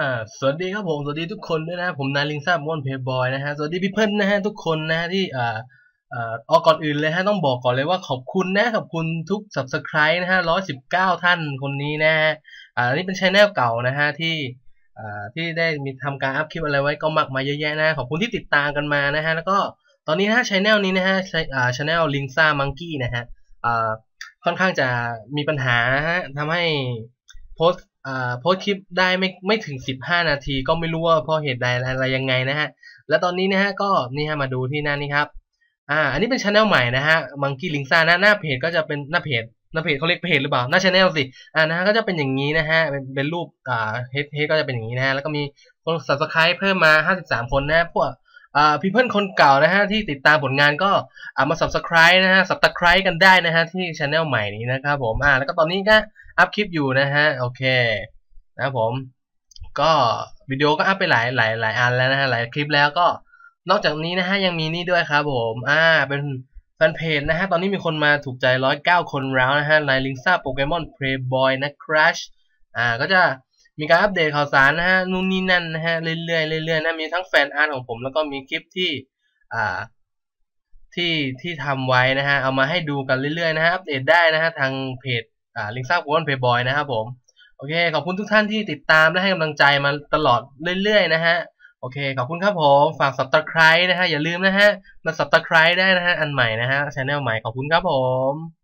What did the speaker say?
อ่าสวัสดีครับผม สวัสดีทุกคนด้วยนะผมนายลิงซ่ามอนเพย์บอยนะฮะ สวัสดีพี่เพิ่นนะฮะทุกคนนะฮะที่อ่าอ่าเอาก่อนอื่นเลยฮะต้องบอกก่อนเลยว่าขอบคุณนะขอบคุณทุก subscribe นะฮะร้อยสิบเก้าท่านคนนี้นะฮะอ่านี่เป็นชแนลเก่านะฮะที่อ่าที่ได้มีทำการอัพคลิปอะไรไว้ก็มากมายเยอะแยะนะขอบคุณที่ติดตามกันมานะฮะแล้วก็ตอนนี้นะชแนลนี้นะฮะอ่าชแนลลิงซ่ามังกี้นะฮะอ่าค่อนข้างจะมีปัญหาฮะทำให้โพสต์ โพสคลิปได้ไม่ไม่ถึง 15 นาทีก็ไม่รู้ว่าเพราะเหตุใดอะไรยังไงนะฮะ และตอนนี้นะฮะก็นี่ฮะมาดูที่หน้านี้ครับอ่าอันนี้เป็นช anel ใหม่นะฮะมังกี้ลิงซ่าหน้าหน้าเพจก็จะเป็นหน้าเพจหน้าเพจเขาเรียกเพจหรือเปล่าหน้าช anel สิอ่านะฮะก็จะเป็นอย่างนี้นะฮะเป็นเป็นรูปอ่าเฮดเฮดก็จะเป็นอย่างนี้นะฮะแล้วก็มีคน subscribe เพิ่มมา 53 คนนะพวก พี่เพื่อนคนเก่านะฮะที่ติดตามผลงานก็อ่ามา subscribe นะฮะ subscribe กันได้นะฮะที่ช anel ใหม่นี้นะครับผมอ่าแล้วก็ตอนนี้ก็อัพคลิปอยู่นะฮะโอเคนะครับผม ก็วิดีโอก็อัพไปหลายหลายหลายอันแล้วนะฮะหลายคลิปแล้วก็นอกจากนี้นะฮะยังมีนี่ด้วยครับผมอ่าเป็นแฟนเพจนะฮะตอนนี้มีคนมาถูกใจร้อยเก้าคนแล้วนะฮะในลิงซ่าโปเกมอนเพลย์บอยนะครัชอ่าก็จะ มีการอัปเดตข่าวสารนะฮะนู่นนี่นั่นนะฮะเรื่อยๆเรื่อยๆนะมีทั้งแฟนอาร์ตของผม แล้วก็มีคลิปที่อ่าที่ที่ทำไว้นะฮะเอามาให้ดูกันเรื่อยๆนะฮะอัปเดตได้นะฮะทางเพจอ่าลิงซ่าโปเกมอนเพย์บอยนะครับผมโอเค ขอบคุณทุกท่านที่ติดตามและให้กำลังใจมาตลอดเรื่อยๆนะฮะโอเค ขอบคุณครับผม ฝาก subscribe นะฮะ อย่าลืมนะฮะ มา subscribe ได้นะฮะ อันใหม่นะฮะช anel ใหม่ ขอบคุณครับผม